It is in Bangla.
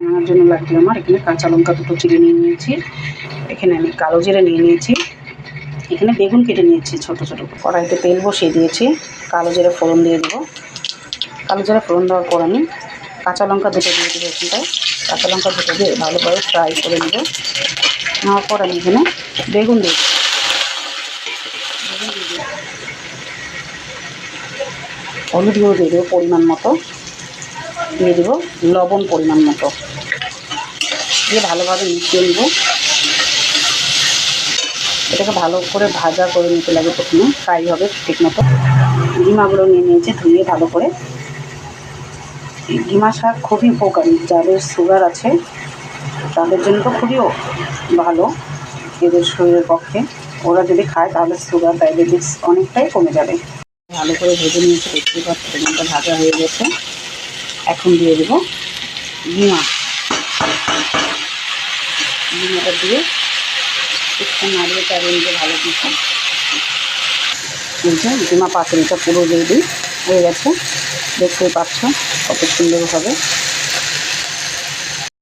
আমার জন্য লাগবে আমার। এখানে কাঁচা লঙ্কা দুটো চিড়ে নিয়ে নিয়েছি। এখানে আমি কালো জিরে নিয়ে নিয়েছি। এখানে বেগুন কেটে নিয়েছি ছোট ছোট। কড়াইতে তেল বসিয়ে দিয়েছি। কালো জিরে ফোড়ন দিয়ে দেবো। কালো জিরে ফোড়ন দেওয়ার পর আমি কাঁচা লঙ্কা দুটো দিয়ে দেবো এখানটায়। কাঁচা লঙ্কা দুটো দিয়ে ভালোভাবে ফ্রাই করে নেব। নেওয়ার পর আমি এখানে বেগুন দিয়ে দেবো। দেবো। হলুদ গুঁড়ো দিয়ে দেবো পরিমাণ মতো। দিয়ে দেবো লবণ পরিমাণ মতো। দিয়ে ভালোভাবে মিশিয়ে নেব। এটাকে ভালো করে ভাজা করে নিতে লাগে প্রথমে, ফ্রাই হবে ঠিক মতো। ডিমাগুলো নিয়ে নিয়েছি ধুয়ে ভালো করে। ডিমা শাক খুবই উপকারী, যাদের সুগার আছে, তাদের জন্য তো খুবই ভালো, এদের শরীরের পক্ষে। ওরা যদি খায় তাহলে সুগার ডায়াবেটিস অনেকটাই কমে যাবে। ভালো করে ভেজে নিয়েছি দেখতে পাচ্ছি ভাজা হয়ে গেছে। এখন দিয়ে দেবো। গুঁড়া গুঁড়াটা দিয়ে একটু নাড়িয়ে চাড়িয়ে নিতে ভালো কিছু। যে ডিমা পাতুরিটা পুরো রেডি হয়ে গেছে। দেখতেই পাচ্ছ কত সুন্দরভাবে